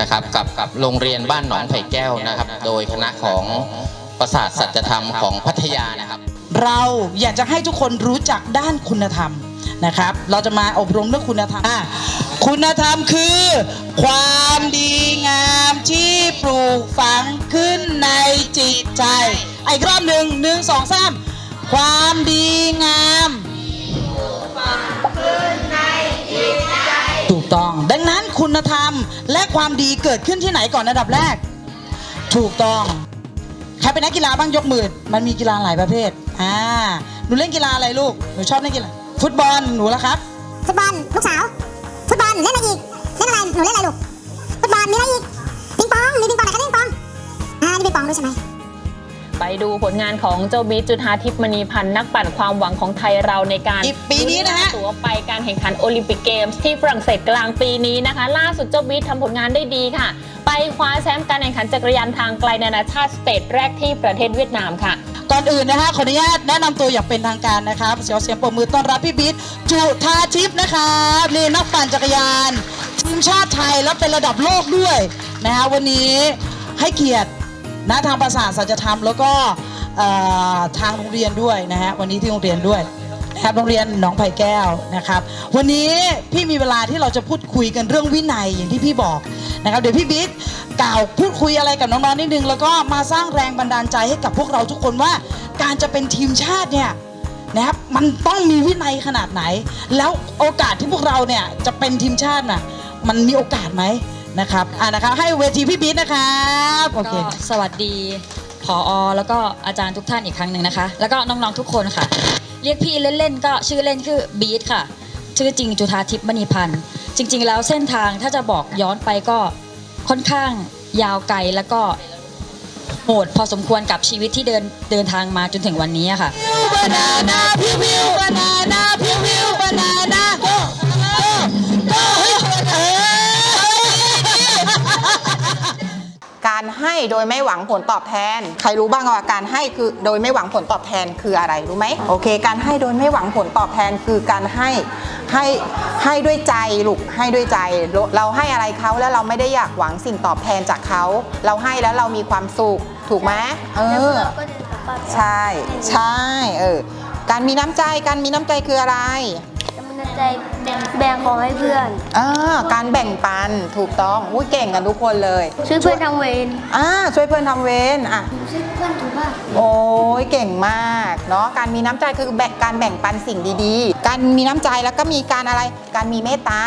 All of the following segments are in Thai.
นะครับกับกับโรงเรียนบ้านหนองไผ่แก้วนะครับ โดยคณะของประสาทสัจธรรมของพัทยานะครับ เราอยากจะให้ทุกคนรู้จักด้านคุณธรรมนะครับ เราจะมาอบรมเรื่องคุณธรรมอะคุณธรรมคือ ความดีงามที่ปลูกฝังขึ้นในจิตใจอีกรอบหนึ่งหนึ่งสองสามความดีงาม และความดีเกิดขึ้นที่ไหนก่อนอันดับแรก ถูกต้องใครเป็นนักกีฬาบ้างยกมือมันมีกีฬาหลายประเภทอ่าหนูเล่นกีฬาอะไรลูกหนูชอบเล่นกีฬาฟุตบอลหนูละครับฟุตบอลลูกสาวฟุตบอลเล่นอะไรอีกเล่นอะไรหนูเล่นอะไรลูกฟุตบอลมีอะไรอีกปิงปองมีปิงปองไหนคะเล่นปิงปองอ่านี่ปิงปองด้วยใช่ไหม ไปดูผลงานของเจ้าบีทจุธาทิพย์มณีพันธ์นักปั่นความหวังของไทยเราในการอีกปีนี้นะฮะลุ้ตั๋วไปการแข่งขันโอลิมปิกเกมส์ที่ฝรั่งเศสกลางปีนี้นะคะ ล่าสุดเจ้าบีททำผลงานได้ดีค่ะ ไปคว้าแชมป์การแข่งขันจักรยานทางไกลนานาชาติสเตจแรกที่ประเทศเวียดนามค่ะก่อนอื่นนะคะขออนุญาตแนะนำตัวอย่างเป็นทางการนะครับเสียงเสียงปรบมือต้อนรับพี่บิ๊กจุธาทิพย์นะครับนี่นักปั่นจักรยานทีมชาติไทยแล้วเป็นระดับโลกด้วยนะฮะวันนี้ให้เกียรติ นะทางประสาทสัจธรรมแล้วก็ทางโรงเรียนด้วยนะฮะวันนี้ที่โรงเรียนด้วยนะครับโรงเรียนหนองไผ่แก้วนะครับ วันนี้พี่มีเวลาที่เราจะพูดคุยกันเรื่องวินัยอย่างที่พี่บอกนะครับเดี๋ยวพี่บิ๊กกล่าวพูดคุยอะไรกับน้องๆนิดนึงแล้วก็มาสร้างแรงบันดาลใจให้กับพวกเราทุกคนว่าการจะเป็นทีมชาติเนี่ยนะครับมันต้องมีวินัยขนาดไหน แล้วโอกาสที่พวกเราเนี่ยจะเป็นทีมชาติน่ะมันมีโอกาสไหม นะครับอ่านะครับให้เวทีพี่บิ๊กนะครับโอเคก็สวัสดีผออแล้วก็อาจารย์ทุกท่านอีกครั้งหนึ่งนะคะ แล้วก็น้องๆทุกคนค่ะ เรียกพี่เล่นๆก็ชื่อเล่นคือบีทค่ะ ชื่อจริงจุธาทิพย์มณีพันธ์จริง ๆ แล้วเส้นทางถ้าจะบอกย้อนไปก็ค่อนข้างยาวไกลแล้วก็โหดพอสมควรกับชีวิตที่เดินเดินทางมาจนถึงวันนี้อะค่ะ banana พิวพิว banana พิวพิว banana go go ให้โดยไม่หวังผลตอบแทน ใครรู้บ้างว่าการให้คือโดยไม่หวังผลตอบแทนคืออะไรรู้ไหมโอเค การให้โดยไม่หวังผลตอบแทนคือการให้ให้ให้ด้วยใจลูกให้ด้วยใจ เราให้อะไรเขาแล้วเราไม่ได้อยากหวังสิ่งตอบแทนจากเขา เราให้แล้วเรามีความสุขถูกไหมเออใช่ใช่เออการมีน้ำใจการมีน้ำใจคืออะไรกำลัง ใจแบ่งของให้เพื่อนอ่าการแบ่งปันถูกต้องอุ้ยเก่งกันทุกคนเลยช่วยเพื่อนทำเวรอ่าช่วยเพื่อนทำเวรอะช่วยเพื่อนถูบ้านโอ้ยเก่งมากเนาะการมีน้ำใจคือแบ่งการแบ่งปันสิ่งดีๆ การมีน้ำใจแล้วก็มีการอะไรการมีเมตตา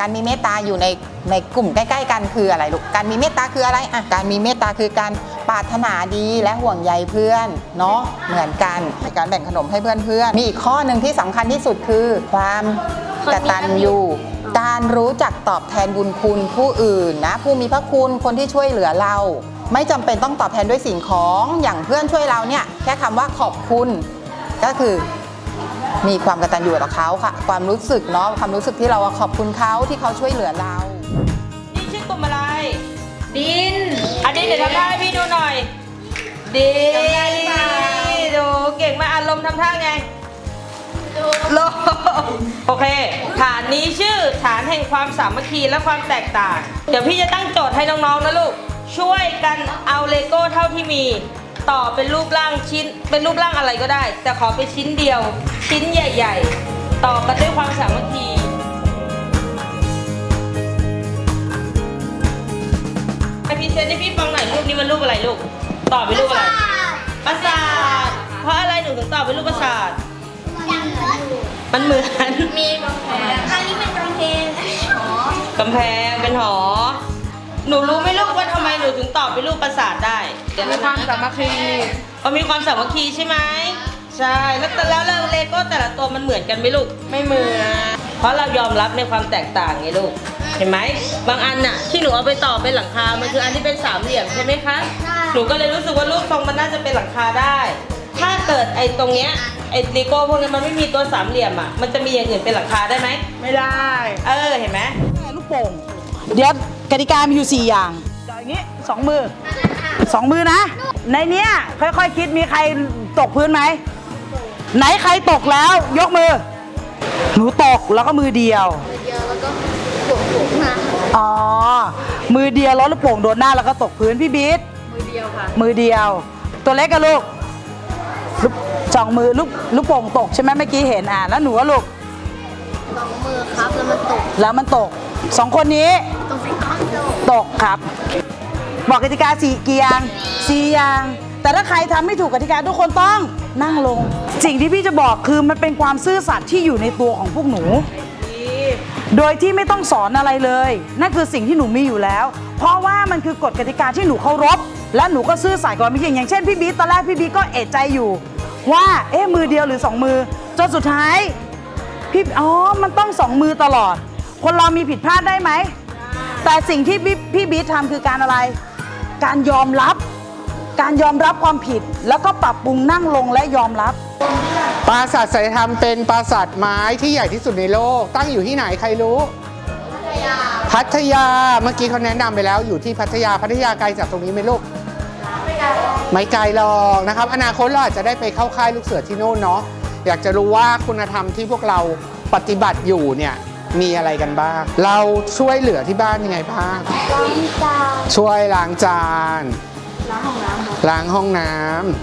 การมีเมตตาอยู่ในในกลุ่มใกล้ๆกันคืออะไรลูก การมีเมตตาคืออะไรอะการมีเมตตาคือการปรารถนาดีและห่วงใยเพื่อนเนาะเหมือนกันในการแบ่งขนมให้เพื่อนๆมีอีกข้อหนึ่งที่สำคัญที่สุดคือความกตัญญูการรู้จักตอบแทนบุญคุณผู้อื่นนะ ผู้มีพระคุณคนที่ช่วยเหลือเรา ไม่จำเป็นต้องตอบแทนด้วยสิ่งของอย่างเพื่อนช่วยเราเนี่ยแค่คำว่าขอบคุณ ก็คือ มีความกตัญญูต่อเขาค่ะ ความรู้สึกเนาะความรู้สึกที่เราขอบคุณเขาที่เขาช่วยเหลือเรา นี่ชื่อกลุ่มอะไร ดิน อันนี้เดี๋ยวทำท่าให้พี่ดูหน่อย ดินดูเก่งมากอารมณ์ทำท่าไงโลโอเค ฐานนี้ชื่อฐานแห่งความสามัคคีและความแตกต่าง เดี๋ยวพี่จะตั้งโจทย์ให้น้องๆนะลูก ช่วยกันเอาเลโก้เท่าที่มี ต่อเป็นรูปร่างชิ้น เป็นรูปร่างอะไรก็ได้ แต่ขอเป็นชิ้นเดียว ชิ้นใหญ่ๆ ต่อกันด้วยความสามัคคีไอพรีเซนต์ให้พี่ฟังหน่อยรูปนี้มันรูปอะไรลูกตอบเป็นรูปอะไรปราสาทเพราะอะไรหนูถึงตอบเป็นรูปปราสาทมันเหมือน มีกำแพงอันนี้เป็นกำแพงหอกำแพงเป็นหอ หนูรู้ไหมลูกว่าทำไมหนูถึงตอบเป็นรูปปราสาทได้ มีความสามัคคีเขามีความสามัคคีใช่ไหมใช่แล้วแต่แล้วเลโก้แต่ละตัวมันเหมือนกันไหมลูกไม่เหมือนเพราะเรายอมรับในความแตกต่างไงลูกเห็นไหมบางอันน่ะที่หนูเอาไปต่อเป็นหลังคา มันคืออันที่เป็นสามเหลี่ยมใช่ไหมคะหนูก็เลยรู้สึกว่ารูปทรงมันน่าจะเป็นหลังคาได้ ถ้าเกิดไอ้ตรงเนี้ยไอ้เลโก้พวกนี้มันไม่มีตัวสามเหลี่ยมอะมันจะมีอย่างอื่นเป็นหลังคาได้ไหมไม่ได้ เออเห็นไหมลูกโป่งเดี๋ยวกติกามีอยู่4อย่างอย่างนี้สองมือ สองมือนะ ในเนี้ยค่อยๆคิดมีใครตกพื้นไหม ไหนใครตกแล้วยกมือ หนูตกแล้วก็มือเดียว เยอะแล้วก็ปวดหัวมาอ๋อ มือเดียวแล้วลูกโป่งโดนหน้าแล้วก็ตกพื้นพี่บิ๊ดมือเดียวค่ะ มือเดียว ตัวเล็กกับลูกลูกสองมือลูกลูกโป่งตกใช่ไหมเมื่อกี้เห็นอะแล้วหนูว่าลูก สองมือครับแล้วมันตกแล้วมันตกสองคนนี้ตกสิครับตกครับ บอกกติกาสี่เกียงสี่อย่าง แต่ถ้าใครทำไม่ถูกกติกาทุกคนต้องนั่งลง สิ่งที่พี่จะบอกคือมันเป็นความซื่อสัตย์ที่อยู่ในตัวของพวกหนู โดยที่ไม่ต้องสอนอะไรเลย นั่นคือสิ่งที่หนูมีอยู่แล้ว เพราะว่ามันคือกฎกติกาที่หนูเคารพ และหนูก็ซื่อสัตย์กับมันจริงอย่างเช่นพี่บีตอนแรกพี่บีก็เอะใจอยู่ ว่าเอ๊ะมือเดียวหรือสองมือจนสุดท้าย พี่อ๋อ มันต้องสองมือตลอด คนเรามีผิดพลาดได้ไหม แต่สิ่งที่พี่พี่บีททำคือการอะไร การยอมรับ การยอมรับความผิด แล้วก็ปรับปรุงนั่งลงและยอมรับ ปราสาทสัจธรรมเป็นปราสาทไม้ที่ใหญ่ที่สุดในโลก ตั้งอยู่ที่ไหนใครรู้ พัทยา เมื่อกี้เขาแนะนำไปแล้วอยู่ที่พัทยา พัทยาไกลจากตรงนี้ไหมลูก ไม่ไกลหรอกนะครับ อนาคตเราอาจจะได้ไปเข้าค่ายลูกเสือที่โน่นเนาะอยากจะรู้ว่าคุณธรรมที่พวกเราปฏิบัติอยู่เนี่ย มีอะไรกันบ้าง เราช่วยเหลือที่บ้านยังไงบ้าง ล้างจานช่วยล้างจาน ล้างห้องน้ำครับล้างห้องน้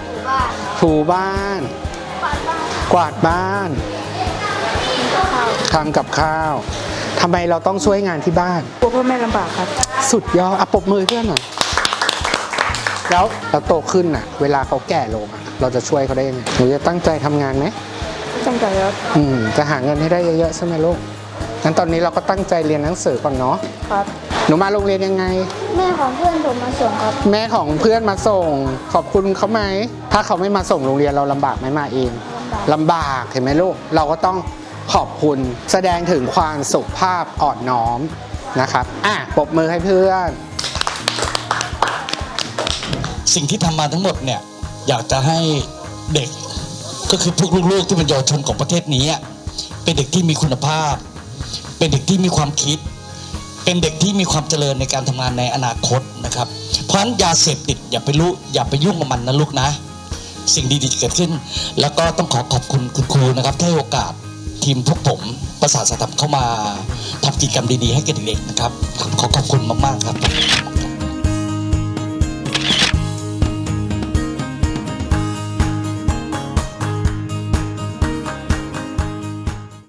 ำถูบ้านถูบ้าน กวาดบ้านทำกับข้าวทำไมเราต้องช่วยงานที่บ้าน กลัวพ่อแม่ลำบากครับ สุดยอดอะปรบมือให้เพื่อนหน่อย แล้วเราโตขึ้นน่ะ เวลาเขาแก่ลงอะเราจะช่วยเขาได้ยังไงหนูจะตั้งใจทำงานไหม ตั้งใจครับ อืม จะหาเงินให้ได้เยอะๆใช่ไหมลูก งั้นตอนนี้เราก็ตั้งใจเรียนหนังสือก่อนเนาะ ครับ หนูมาโรงเรียนยังไง แม่ของเพื่อนผมมาส่งครับ แม่ของเพื่อนมาส่ง ขอบคุณเขาไหม ถ้าเขาไม่มาส่งโรงเรียนเราลำบากไหมมาเอง ลำบากเห็นไหมลูก เราก็ต้องขอบคุณแสดงถึงความสุภาพอ่อนน้อมนะครับ อะปรบมือให้เพื่อน สิ่งที่ทำมาทั้งหมดเนี่ย อยากจะให้เด็กก็คือพวกลูกๆที่เป็นเยาวชนของประเทศนี้อะเป็นเด็กที่มีคุณภาพ เป็นเด็กที่มีความคิด เป็นเด็กที่มีความเจริญในการทำงานในอนาคตนะครับ เพราะฉะนั้นยาเสพติดอย่าไปรู้อย่าไปยุ่งกับมันนะลูกนะ สิ่งดีๆจะเกิดขึ้น แล้วก็ต้องขอขอบคุณคุณครูนะครับที่ให้โอกาสทีมพวกผมประสาทสตับเข้ามาทำกิจกรรมดีๆให้กับเด็กๆนะครับ ขอขอบคุณมากๆครับ